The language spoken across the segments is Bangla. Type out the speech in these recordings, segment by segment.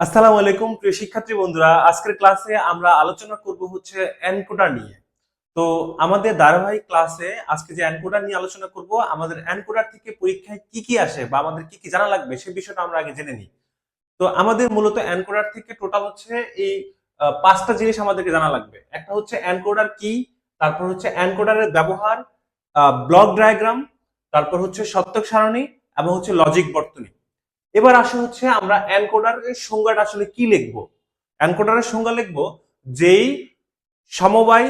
আসসালামু আলাইকুম, প্রিয় শিক্ষার্থী বন্ধুরা। আজকের ক্লাসে আমরা আলোচনা করব হচ্ছে এনকোডার নিয়ে। তো আমাদের ধারাবাহিক ক্লাসে আজকে যে এনকোডার নিয়ে আলোচনা করব, আমাদের এনকোডার থেকে পরীক্ষায় কি কি আসে বা আমাদের কি কি জানা লাগবে সেই বিষয়টা আমরা আগে জেনে নিই। তো আমাদের মূলত এনকোডার থেকে টোটাল হচ্ছে এই পাঁচটা জিনিস আমাদেরকে জানা লাগবে। একটা হচ্ছে এনকোডার কি, তারপর হচ্ছে এনকোডারের ব্যবহার ব্লক ডায়াগ্রাম, তারপর হচ্ছে সত্যক সারণী এবং হচ্ছে লজিক বর্তনী। এবার আসে হচ্ছে আমরা এনকোডারের সংজ্ঞাটা আসলে কি লিখব? এনকোডারের সংজ্ঞা লিখব যেই সমবায়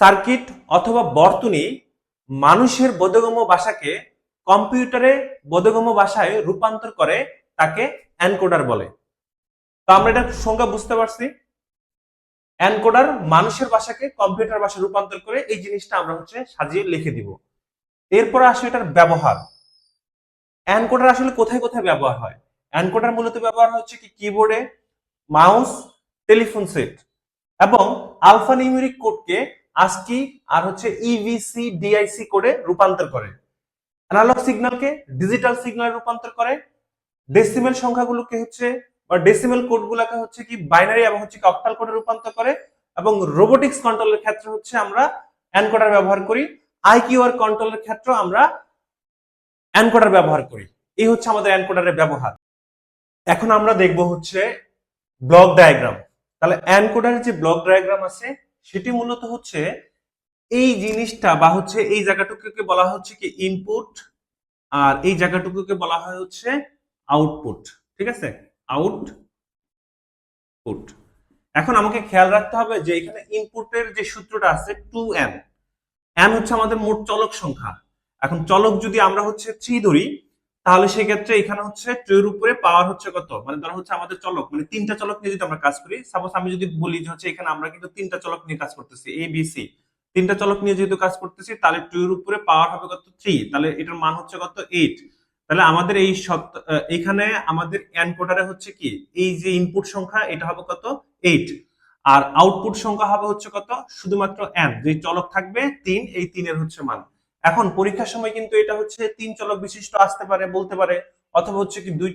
সার্কিট অথবা বর্তনী মানুষের বোধগম্য ভাষাকে কম্পিউটারে বোধগম্য ভাষায় রূপান্তর করে তাকে এনকোডার বলে। তো আমরা এটা সংজ্ঞা বুঝতে পারছি। এনকোডার মানুষের ভাষাকে কম্পিউটার ভাষায় রূপান্তর করে এই জিনিসটা আমরা হচ্ছে সাজিয়ে লিখে দিব। এরপর আসে এটার ব্যবহার। এনকোডার আসলে কোথায় কোথায় ব্যবহার হয়? এনকোডার মূলত ব্যবহার হচ্ছে কি? কিবোর্ডে মাউস টেলিফোন সেট এবং আলফা নিউমেরিক কোডকে আস্কি আর হচ্ছে ইভিসি ডিআইসি কোডে রূপান্তর করে। অ্যানালগ সিগন্যালকে ডিজিটাল সিগন্যালে রূপান্তর করে। ডেসিমেল সংখ্যাগুলোকে হচ্ছে বা ডেসিমেল কোডগুলোকে হচ্ছে কি বাইনারি এবং হচ্ছে অক্টাল কোডে রূপান্তর করে এবং রোবোটিক্স কন্ট্রোলের ক্ষেত্রে হচ্ছে আমরা এনকোডার ব্যবহার করি। আইকিউআর কন্ট্রোলের ক্ষেত্রে আমরা এনকোডার ব্যবহার করি। এই হচ্ছে আমাদের এনকোডারের ব্যবহার। এখন আমরা দেখব হচ্ছে ব্লক ডায়াগ্রাম। তাহলে এনকোডারের যে ব্লক ডায়াগ্রাম আছে, সেটি মূলত হচ্ছে এই জিনিসটা বা হচ্ছে এই জায়গাটুকুকে বলা হচ্ছে কি ইনপুট আর এই জায়গাটুকুকে বলা হয় হচ্ছে আউটপুট ঠিক আছে? আউটপুট এখন আমাকে খেয়াল রাখতে হবে যে এখানে ইনপুটের যে সূত্রটা আছে টু এন এন হচ্ছে আমাদের মোট চলক সংখ্যা। এখন চলক যদি আমরা হচ্ছে থ্রি ধরি, তাহলে সেক্ষেত্রে এখানে হচ্ছে টু এর উপরে পাওয়ার হচ্ছে কত? মানে ধরো হচ্ছে আমাদের চলক মানে তিনটা চলক নিয়ে যদি আমরা কাজ করি সাপোজ আমি যদি বলি যে হচ্ছে এখানে আমরা কিন্তু তিনটা চলক নিয়ে কাজ করতেছি এ বি সি তিনটা চলক নিয়ে যেহেতু কাজ করতেছি, তাহলে টু এর উপরে পাওয়ার হবে কত? থ্রি তাহলে এটার মান হচ্ছে কত? এইট তাহলে আমাদের এই এখানে আমাদের এনকোডারে হচ্ছে কি? এই যে ইনপুট সংখ্যা, এটা হবে কত? এইট আর আউটপুট সংখ্যা হবে হচ্ছে কত? শুধুমাত্র এন যে চলক থাকবে, তিন, এই তিনের হচ্ছে মান। এখন পরীক্ষার সময় কিন্তু এটা হচ্ছে তিন চলক বিশিষ্ট আসতে পারে, বলতে পারে, অথবা হচ্ছে কি দুই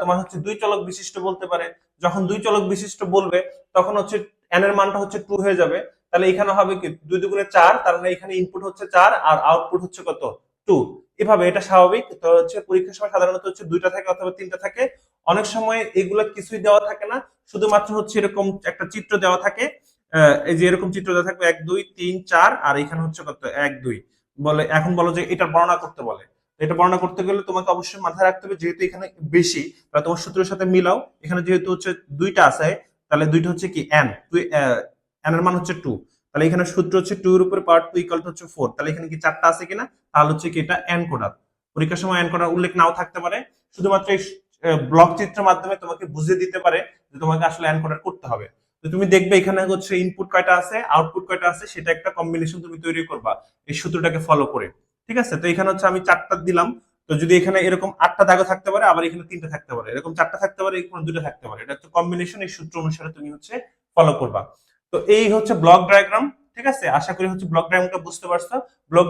তোমার হচ্ছে দুই চলক বিশিষ্ট বলতে পারে। যখন দুই চলক বিশিষ্ট বলবে, তখন হচ্ছে এন এর মানটা হচ্ছে টু হয়ে যাবে। তাহলে এখানে হবে কি দুই দুগুণে চার, তার মানে এখানে ইনপুট হচ্ছে চার আর আউটপুট হচ্ছে কত? টু এভাবে এটা স্বাভাবিক। তো হচ্ছে পরীক্ষার সময় সাধারণত হচ্ছে দুইটা থাকে অথবা তিনটা থাকে। অনেক সময় এগুলা কিছুই দেওয়া থাকে না। শুধুমাত্র হচ্ছে এরকম একটা চিত্র দেওয়া থাকে। এই যে এরকম চিত্র দেওয়া থাকবে, এক, দুই, তিন, চার, আর এখানে হচ্ছে কত? এক, দুই। বলে, এখন বলো যে এটা বর্ণনা করতে বলে। এটা বর্ণনা করতে গেলে তোমাকে অবশ্যই মাথায় রাখতে হবে, যেহেতু এখানে বেশি, তাহলে তোমার সূত্রের সাথে মিলাও। এখানে যেহেতু হচ্ছে দুইটা আছে, তাহলে দুইটা হচ্ছে কি? এন তুই এন এর মান হচ্ছে টু তাহলে এখানে সূত্র হচ্ছে টু এর উপরে পাওয়ার টু ইকাল হচ্ছে ফোর তাহলে এখানে কি চারটা আছে কিনা? তাহলে হচ্ছে কি এটা এন কোডার পরীক্ষার সময় এন কোডার উল্লেখ নাও থাকতে পারে। শুধুমাত্র এই ব্লক চিত্রের মাধ্যমে তোমাকে বুঝিয়ে দিতে পারে যে তোমাকে আসলে এন কোডার করতে হবে। তো তুমি দেখবে এখানে হচ্ছে ইনপুট কয়টা আছে আউটপুট কয়টা আছে, সেটা একটা কম্বিনেশন তুমি তৈরি করবা এই সূত্রটাকে ফলো করে, ঠিক আছে? তো এখানে হচ্ছে আমি চারটা দিলাম, তো যদি এখানে এরকম আটটা দাগও থাকতে পারে, আবার এখানে তিনটা থাকতে পারে, এরকম চারটা থাকতে পারে, এরকম দুটো থাকতে পারে, এটা হচ্ছে কম্বিনেশন এই সূত্র অনুসারে তুমি হচ্ছে ফলো করবা। তো এই হচ্ছে ব্লক ডায়াগ্রাম ঠিক আছে? আশা করি হচ্ছে ব্লক ডায়াগ্রামটা বুঝতে পারছ। ব্লক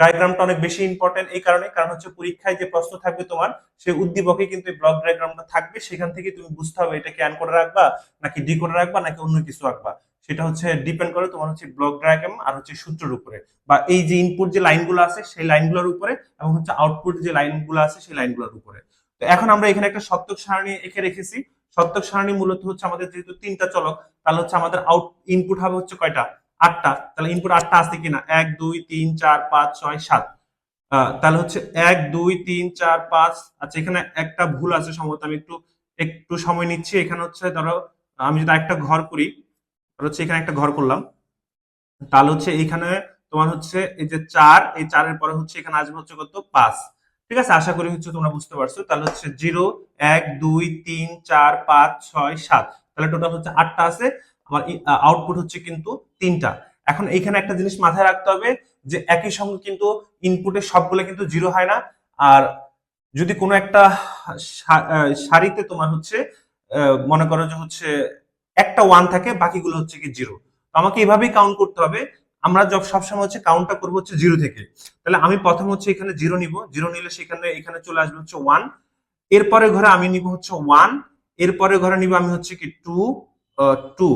ডায়াগ্রামটা অনেক বেশি ইম্পর্টেন্ট এই কারণে, কারণ হচ্ছে পরীক্ষায় যে প্রশ্ন থাকবে তোমার সেই উদ্দীপকে কিন্তু এই ব্লক ডায়াগ্রামটা থাকবে। সেখান থেকে তুমি বুঝতে হবে এটা ক্যান করে রাখবা, নাকি ডি করে রাখবা, নাকি অন্য কিছু রাখবা সেটা হচ্ছে ডিপেন্ড করে তোমার হচ্ছে ব্লক ডায়াগ্রাম আর হচ্ছে সূত্রের উপরে। বা এই যে ইনপুট যে লাইনগুলো আছে, সেই লাইনগুলোর উপরে এবং হচ্ছে আউটপুট যে লাইনগুলো আছে, সেই লাইনগুলোর উপরে। তো এখন আমরা এখানে একটা সত্যক সারণী এঁকে রেখেছি। সত্যক সারণী মূলত হচ্ছে আমাদের যেহেতু তিনটা চলক, তাহলে হচ্ছে আমাদের আউট ইনপুট হবে হচ্ছে কয়টা? আটটা, তাহলে ইনপুট আটটা আছে কিনা? এক, দুই, তিন, চার, পাঁচ, ছয়, সাত। তাহলে হচ্ছে এক, দুই, তিন, চার, পাঁচ। আচ্ছা এখানে একটা ভুল আছে সম্ভবত, আমি একটু একটু সময় নিচ্ছি। এখানে হচ্ছে ধরো, আমি যদি একটা ঘর করি হচ্ছে এখানে একটা ঘর করলাম। তাহলে হচ্ছে এখানে তোমার হচ্ছে এই যে চার, এই চারের পরে হচ্ছে এখানে আসবে হচ্ছে কত? পাঁচ। ঠিক আছে? আশা করি হচ্ছে তোমরা বুঝতে পারছ। তাহলে হচ্ছে জিরো, এক, দুই, তিন, চার, পাঁচ, ছয়, সাত। তাহলে টোটাল হচ্ছে আটটা আছে। আমার আউটপুট হচ্ছে কিন্তু তিনটা। এখন এইখানে একটা জিনিস মাথায় রাখতে হবে যে একই সঙ্গে কিন্তু ইনপুটের সবগুলো কিন্তু জিরো হয় না। আর যদি কোনো একটা সারিতে তোমার হচ্ছে মনে করো যে হচ্ছে একটা ওয়ান থাকে, বাকিগুলো হচ্ছে কি জিরো তো আমাকে এভাবেই কাউন্ট করতে হবে। আমরা সব সবসময় হচ্ছে কাউন্টটা করব হচ্ছে জিরো থেকে। তাহলে আমি প্রথম হচ্ছে এখানে জিরো নিব। জিরো নিলে সেখানে, এখানে চলে আসবে হচ্ছে ওয়ান এরপরে ঘরে আমি নিব হচ্ছে ওয়ান এরপরে ঘরে নিব আমি হচ্ছে কি টু টু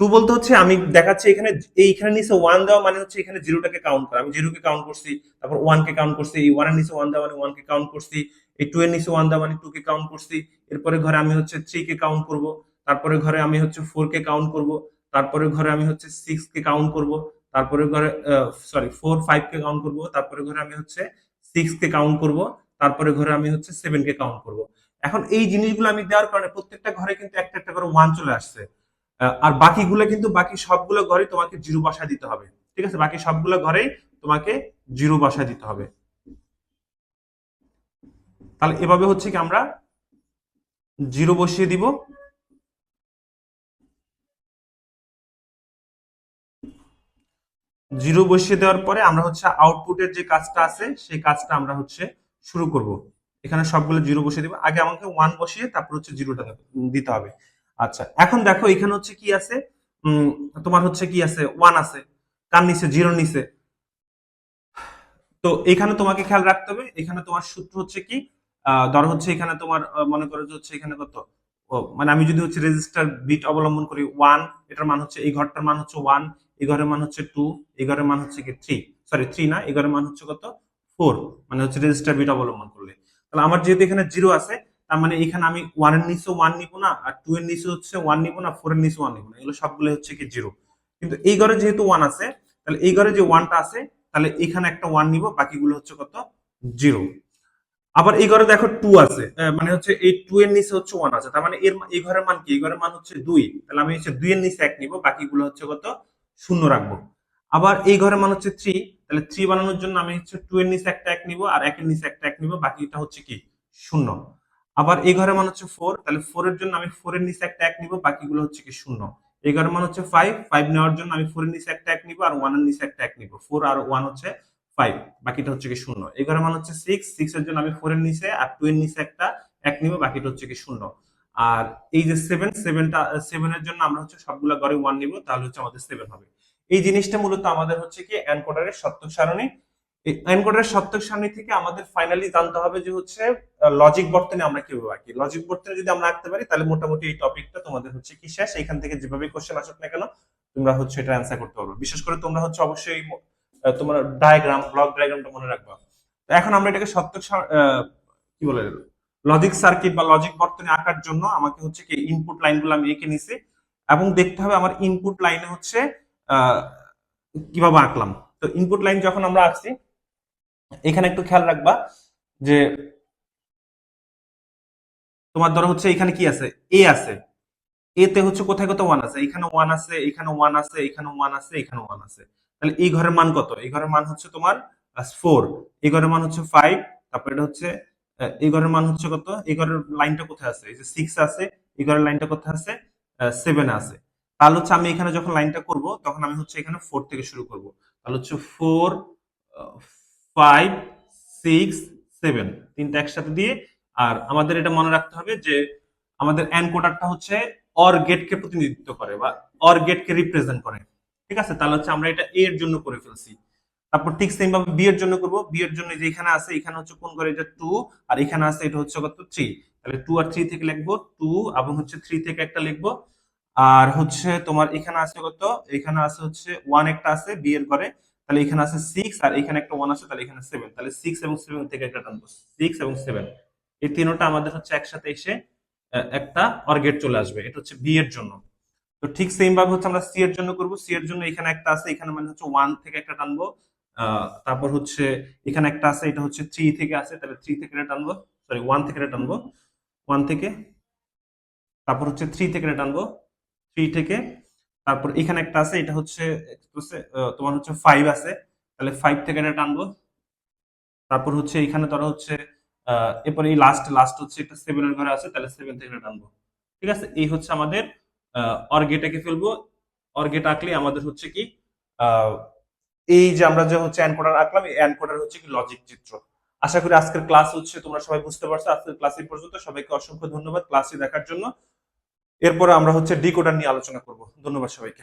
টু বলতে হচ্ছে আমি দেখাচ্ছি এখানে এইখানে নিচে ওয়ান দেওয়া মানে হচ্ছে এখানে জিরোটাকে কাউন্ট করা আমি জিরোকে কাউন্ট করছি তারপর ওয়ান কে কাউন্ট করছি এই ওয়ানের নিচে ওয়ান দেওয়া মানে ওয়ান কে কাউন্ট করছি এই টু এর নিচে ওয়ান দেওয়া মানে টু কে কাউন্ট করছি এরপরে ঘরে আমি হচ্ছে থ্রি কে কাউন্ট করব তারপরে ঘরে আমি হচ্ছে ফোর কে কাউন্ট করব তারপরে ঘরে আমি হচ্ছে সিক্স কে কাউন্ট করব তারপরে ঘরে সরি ফোর ফাইভ কে কাউন্ট করব তারপরে ঘরে আমি হচ্ছে সিক্স কে কাউন্ট করব তারপরে ঘরে আমি হচ্ছে সেভেন কে কাউন্ট করব এখন এই জিনিসগুলো আমি দেওয়ার কারণে প্রত্যেকটা ঘরে কিন্তু একটা একটা করে ওয়ান চলে আসছে। আর বাকিগুলো কিন্তু বাকি সবগুলো ঘরে তোমাকে জিরো বসা দিতে হবে। ঠিক আছে? বাকি সবগুলো ঘরেই তোমাকে জিরো বসা দিতে হবে। তাহলে এভাবে হচ্ছে কি আমরা জিরো বসিয়ে দিব। জিরো বসিয়ে দেওয়ার পরে আমরা হচ্ছে আউটপুটের যে কাজটা আছে, সেই কাজটা আমরা হচ্ছে শুরু করব। এখানে সবগুলো জিরো বসিয়ে দিব। আগে আমাকে ওয়ান বসিয়ে তারপর হচ্ছে জিরোটা দিতে হবে। আচ্ছা এখন দেখো এখানে হচ্ছে কি আছে? তোমার হচ্ছে কি আছে? ওয়ান আছে কার নিচে জিরো নিচে। তো এখানে তোমাকে খেয়াল রাখতে হবে, এখানে তোমার সূত্র হচ্ছে কি? ধরো হচ্ছে এখানে তোমার মনে করো যে হচ্ছে এখানে কত? মানে আমি যদি হচ্ছে রেজিস্টার বিট অবলম্বন করি ওয়ান এটার মান হচ্ছে, এই ঘরটার মান হচ্ছে ওয়ান এই ঘরের মান হচ্ছে টু এই ঘরের মান হচ্ছে কি থ্রি সরি থ্রি না, এই ঘরের মান হচ্ছে কত? ফোর মানে হচ্ছে রেজিস্টার বিট অবলম্বন করলে। তাহলে আমার যেহেতু এখানে জিরো আছে, তার মানে এখানে আমি ওয়ানের নিচে ওয়ান নিবো না, আর টু এর নিচে হচ্ছে ওয়ান নিবো না ফোর এর নিচে ওয়ান নিবো না, এগুলো সবগুলো হচ্ছে কি জিরো কিন্তু এই ঘরে যেহেতু ওয়ান আছে, তাহলে এই ঘরে যে ওয়ানটা আছে, তাহলে এখানে একটা ওয়ান নিব, বাকিগুলো হচ্ছে কত? জিরো আবার এই ঘরে দেখো টু আছে মানে হচ্ছে এই টু এর নিচে হচ্ছে ওয়ান আছে, তার মানে এর এই ঘরের মান কি? এই ঘরের মান হচ্ছে দুই। তাহলে আমি হচ্ছে দুই এর নিচে এক নিব, বাকিগুলো হচ্ছে কত? শূন্য রাখব। আবার এই ঘরের মান হচ্ছে থ্রি তাহলে থ্রি বানানোর জন্য আমি হচ্ছে টু এর নিচে একটা এক নিব আর একের নিচে একটা এক নিব, বাকিটা হচ্ছে কি? শূন্য। আবার এই ঘরের মান হচ্ছে ফোর তাহলে ফোর এর জন্য আমি ফোর এর নিচে একটা এক নিব, বাকিগুলো হচ্ছে কি শূন্য। এই ঘরের মান হচ্ছে ফাইভ ফাইভ নেওয়ার জন্য আমি ফোর এর নিচে একটা এক নিব আর ওয়ানের নিচে একটা এক নিব। ফোর আর ওয়ান হচ্ছে ফাইভ বাকিটা হচ্ছে কি শূন্য। এই ঘরের মান হচ্ছে সিক্স সিক্স এর জন্য আমি ফোর এর নিচে আর টু এর নিচে একটা এক নিব, বাকিটা হচ্ছে কি শূন্য। আর এই যে সেভেন সেভেনটা সেভেনের জন্য আমরা হচ্ছে সবগুলো ঘরে ওয়ান নিব, তাহলে হচ্ছে আমাদের সেভেন হবে। এই জিনিসটা মূলত আমাদের হচ্ছে কি এনকোডারের সত্যক সারণী। এই এনকোডারের সত্যক সারণী থেকে আমাদের ফাইনালি জানতে হবে যে হচ্ছে লজিক বর্তনে আমরা কীভাবে আঁকি। লজিক বর্তনে যদি আমরা আঁকতে পারি, তাহলে মোটামুটি এই টপিকটা তোমাদের হচ্ছে কি শেষ। এখান থেকে যেভাবে কোশ্চেন আসুক না কেন, তোমরা হচ্ছে এটা অ্যান্সার করতে পারবে। বিশেষ করে তোমরা হচ্ছে অবশ্যই তোমার ডায়াগ্রাম ব্লক ডায়াগ্রামটা মনে রাখবা। এখন আমরা এটাকে সত্যক কি বলে লজিক সার্কিট বা লজিক বর্তনে আঁকার জন্য আমাকে হচ্ছে কি ইনপুট লাইনগুলো আমি এঁকে নিছি। এবং দেখতে হবে আমার ইনপুট লাইনে হচ্ছে কীভাবে আঁকলাম? তো ইনপুট লাইন যখন আমরা আঁকছি, এখানে একটু খেয়াল রাখবা যে তোমার ধরো হচ্ছে এখানে কি আছে? এ আছে। এতে হচ্ছে কোথায় কত ওয়ান আছে? এখানে ওয়ান আছে, এখানে ওয়ান আছে, এখানে ওয়ান আছে, এখানে ওয়ান আছে। তাহলে এই ঘরের মান কত? এই ঘরের মান হচ্ছে তোমার ফোর এই ঘরের মান হচ্ছে ফাইভ তারপর এটা হচ্ছে এই ঘরের মান হচ্ছে কত? এই ঘরের লাইনটা কোথায় আছে? এই যে সিক্স আছে, এই ঘরের লাইনটা কোথায় আছে? সেভেন আছে। তাহলে হচ্ছে আমি এখানে যখন লাইনটা করব, তখন আমি হচ্ছে এখানে ফোর থেকে শুরু করব। তাহলে হচ্ছে ফোর ফাইভ সিক্স সেভেন তিনটা একসাথে দিয়ে, আর আমাদের এটা মনে রাখতে হবে যে আমাদের এনকোডারটা হচ্ছে অর গেটকে প্রতিনিধিত্ব করে বা অর গেটকে রিপ্রেজেন্ট করে। ঠিক আছে? তাহলে হচ্ছে আমরা এটা এ এর জন্য করে ফেলছি। তারপর ঠিক সেম ভাবে বি এর জন্য করব। বি এর জন্য যে এখানে আছে, এখানে হচ্ছে কোন করে এটা টু আর এখানে আছে, এটা হচ্ছে কত? থ্রি তাহলে টু আর থ্রি থেকে লিখব। টু এবং হচ্ছে থ্রি থেকে একটা লিখব। আর হচ্ছে তোমার এখানে আছে কত? এখানে আছে হচ্ছে ওয়ান একটা আছে বি এর ঘরে। তাহলে এখানে আছে সিক্স আর এখানে একটা ওয়ান আছে, তাহলে এখানে সেভেন তাহলে সিক্স এবং সেভেন থেকে একটা টানবো। সিক্স এবং সেভেন এই তিনটা আমাদের হচ্ছে একসাথে এসে একটা অর্গেট চলে আসবে। এটা হচ্ছে বি এর জন্য। তো ঠিক সেম ভাবে হচ্ছে আমরা সি এর জন্য করব। সি এর জন্য এখানে একটা আছে, এখানে মানে হচ্ছে ওয়ান থেকে একটা টানবো। তারপর হচ্ছে এখানে একটা আছে, এটা হচ্ছে থ্রি থেকে আছে, তাহলে থ্রি থেকে টানবো। সরি ওয়ান থেকে টানবো। ওয়ান থেকে, তারপর হচ্ছে থ্রি থেকে টানবো। থ্রি থেকে, তারপর এখানে একটা আছে, এটা হচ্ছে তোমার হচ্ছে ফাইভ আছে। তাহলে ফাইভ থেকে এটা টানবো। তারপর হচ্ছে এখানে ধরো হচ্ছে এরপর এই লাস্ট লাস্ট হচ্ছে একটা সেভেন এর ঘরে আছে, তাহলে সেভেন থেকে টানবো। ঠিক আছে? এই হচ্ছে আমাদের অর্গেটাকে ফেলব। অর্গেট আঁকলে আমাদের হচ্ছে কি এই যে আমরা যে হচ্ছে অ্যানকোডার আঁকলাম, এই অ্যানকোডার হচ্ছে কি লজিক চিত্র। আশা করি আজকের ক্লাস হচ্ছে তোমরা সবাই বুঝতে পারছ। আজকের ক্লাস এই পর্যন্ত। সবাইকে অসংখ্য ধন্যবাদ ক্লাসটি দেখার জন্য। এরপরে আমরা হচ্ছে ডিকোডার নিয়ে আলোচনা করব। ধন্যবাদ সবাইকে।